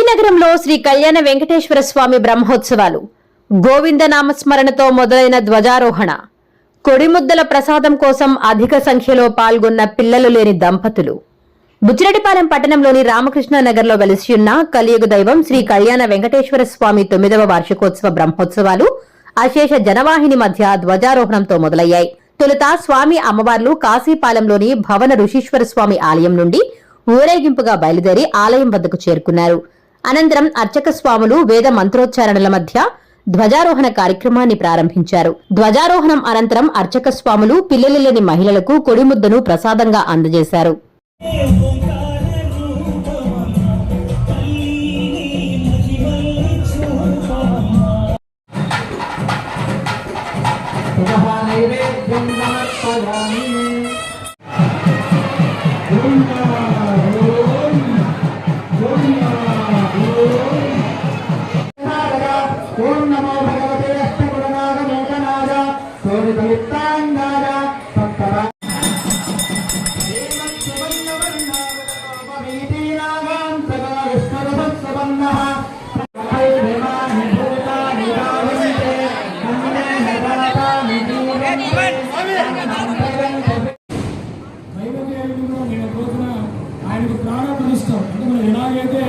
నగరంలో శ్రీ కళ్యాణ వెంకటేశ్వర స్వామి బ్రహ్మోత్సవాలు. గోవింద నామస్మరణతో మొదలైన ధ్వజారోహణ. కొడిముద్దల ప్రసాదం కోసం అధిక సంఖ్యలో పాల్గొన్న పిల్లలు లేని దంపతులు. బుచ్చిరెడ్డిపాలెం పట్టణంలోని రామకృష్ణ నగర్లో వెలిసి కలియుగ దైవం శ్రీ కళ్యాణ వెంకటేశ్వర స్వామి తొమ్మిదవ వార్షికోత్సవ బ్రహ్మోత్సవాలు అశేష జనవాహిని మధ్య ధ్వజారోహణంతో మొదలయ్యాయి. తొలుత స్వామి అమ్మవార్లు కాశీపాలెంలోని భవన ఋషీశ్వర స్వామి ఆలయం నుండి ఊరేగింపుగా బయలుదేరి ఆలయం వద్దకు చేరుకున్నారు. అనంతరం అర్చక స్వాములు వేద మంత్రోచ్చారణల మధ్య ధ్వజారోహణ కార్యక్రమాన్ని ప్రారంభించారు. ధ్వజారోహణం అనంతరం అర్చక స్వాములు పిల్లలు లేని మహిళలకు కొడిముద్దను ప్రసాదంగా అందజేశారు. ఓం నమో భగవతే అష్టగుణనాథ నూతనాథ శోభితయుక్తాంగాథ సప్తరా ఆయనకు ప్రాణ ప్రతిష్టం అంటే